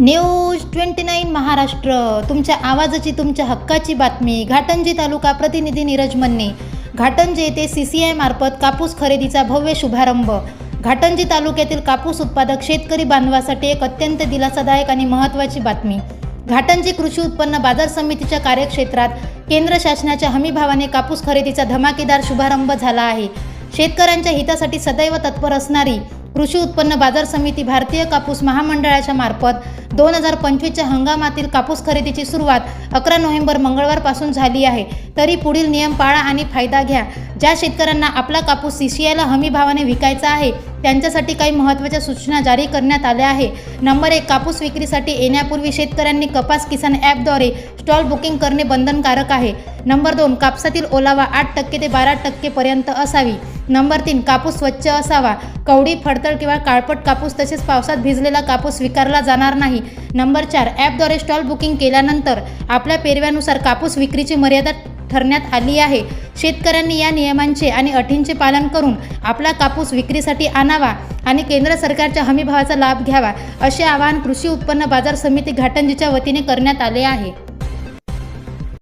News twenty nine Maharashtra. तुमच्या आवाजाची तुमच्या हक्काची बातमी. घाटंजी तालुका प्रतिनिधी नीरज मन्ने. घाटंजी येथे सी सी आय मार्फत कापूस खरेदीचा भव्य शुभारंभ. घाटंजी तालुक्यातील कापूस उत्पादक शेतकरी बांधवासाठी एक अत्यंत दिलासादायक आणि महत्त्वाची बातमी. घाटंजी कृषी उत्पन्न बाजार समितीच्या कार्यक्षेत्रात केंद्र शासनाच्या हमीभावाने कापूस खरेदीचा धमाकेदार शुभारंभ झाला आहे. शेतकऱ्यांच्या हितासाठी सदैव तत्पर असणारी कृषी उत्पन्न बाजार समिती भारतीय कापूस महामंडळाच्या मार्फत दोन हजार पंचवीसच्या हंगामातील कापूस खरेदीची सुरुवात अकरा नोव्हेंबर मंगळवारपासून झाली आहे. तरी पुढील नियम पाळा आणि फायदा घ्या. ज्या शेतकऱ्यांना आपला कापूस सी सी आयला हमी भावाने विकायचा आहे त्यांच्यासाठी काही महत्त्वाच्या सूचना जारी करण्यात आल्या आहे नंबर एक कापूस विक्रीसाठी येण्यापूर्वी शेतकऱ्यांनी कपास किसान ॲपद्वारे स्टॉल बुकिंग करणे बंधनकारक आहे. नंबर दोन कापसातील ओलावा आठ टक्के ते बारा टक्केपर्यंत असावी. नंबर तीन कापूस स्वच्छ असावा. कवडी फडतळ किंवा काळपट कापूस तसेच पावसात भिजलेला कापूस स्वीकारला जाणार नाही. नंबर चार ॲपद्वारे स्टॉल बुकिंग केल्यानंतर आपल्या पेरव्यानुसार कापूस विक्रीची मर्यादा ठरण्यात आली आहे. शेतकऱ्यांनी या नियमांचे आणि अटींचे पालन करून आपला कापूस विक्रीसाठी आणावा आणि केंद्र सरकारच्या हमीभावाचा लाभ घ्यावा असे आवाहन कृषी उत्पन्न बाजार समिती घाटंजीच्या वतीने करण्यात आले आहे.